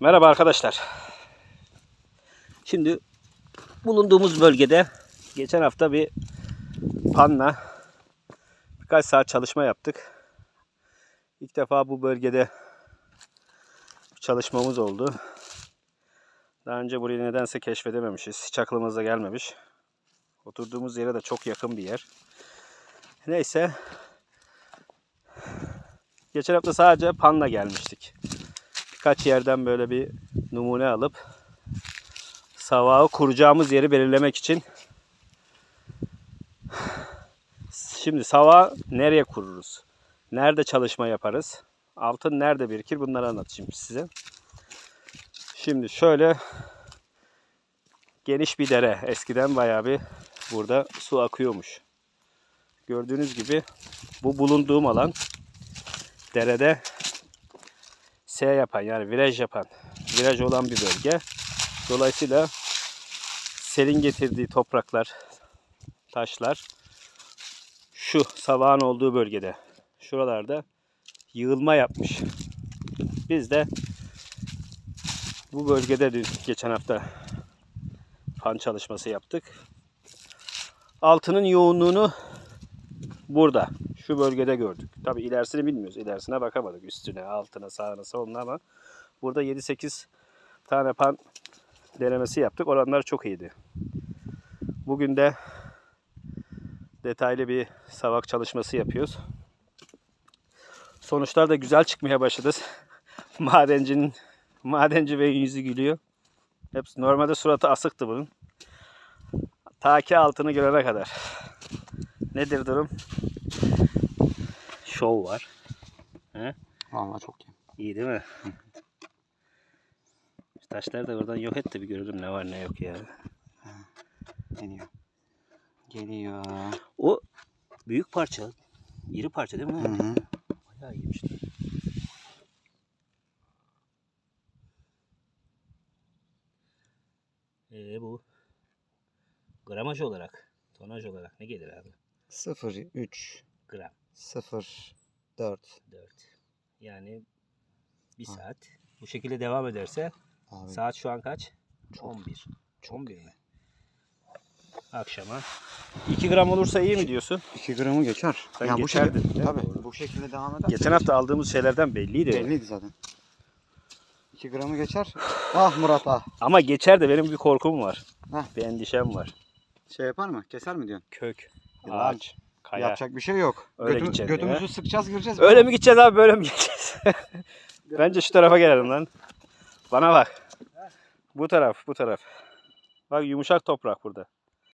Merhaba arkadaşlar. Şimdi bulunduğumuz bölgede geçen hafta bir panla birkaç saat çalışma yaptık. İlk defa bu bölgede çalışmamız oldu. Daha önce burayı nedense keşfedememişiz. Hiç aklımıza gelmemiş. Oturduğumuz yere de çok yakın bir yer. Neyse. Geçen hafta sadece panla gelmiştik birkaç yerden böyle bir numune alıp savağı kuracağımız yeri belirlemek için şimdi savağı nereye kururuz? Nerede çalışma yaparız? Altın nerede birikir? Bunları anlatacağım size. Şimdi şöyle geniş bir dere. Eskiden bayağı bir burada su akıyormuş. Gördüğünüz gibi bu bulunduğum alan derede S yapan yani viraj yapan, viraj olan bir bölge. Dolayısıyla selin getirdiği topraklar, taşlar şu savağın olduğu bölgede, şuralarda yığılma yapmış. Biz de bu bölgede geçen hafta fan çalışması yaptık. Altının yoğunluğunu burada, şu bölgede gördük. Tabi ilerisini bilmiyoruz. İlerisine bakamadık. Üstüne, altına, sağına, soluna ama burada 7-8 tane pan denemesi yaptık. Oranlar çok iyiydi. Bugün de detaylı bir savak çalışması yapıyoruz. Sonuçlar da güzel çıkmaya başladı. Madencinin madenci ve yüzü gülüyor. Hepsi normalde suratı asıktı bunun. Ta ki altını görene kadar. Nedir durum? Şov var. Vallahi çok iyi. İyi değil mi? Şu Taşları da buradan yok et de bir görelim ne var ne yok ya. Geliyor. Geliyor. O büyük parça. İri parça değil mi? Hı hı. Bayağı iyiymiş. Ee, bu gramaj olarak, tonaj olarak ne gelir abi? 0 3 Gram 0 4 4. Yani bir Ha. saat. Bu şekilde devam ederse Abi saat şu an kaç? Çok. 11. 11 mi? Akşama. 2 gram olursa iyi mi diyorsun? 2 gramı geçer. Sen ya bu şekilde, tabii, bu şekilde devam eder. Geçen hafta aldığımız şeylerden belliydi. belliydi zaten. 2 gramı geçer. Ah Murat ah. Ama geçer de benim bir korkum var. Heh. Bir endişem var. Şey yapar mı? Keser mi diyorsun? Kök, ağaç, kaya. Yapacak bir şey yok. Öyle Götü- götümüzü ya. sıkacağız gireceğiz. Öyle mi gideceğiz abi böyle mi gideceğiz? Bence şu tarafa gelelim lan. Bana bak. Bu taraf bu taraf. Bak yumuşak toprak burada.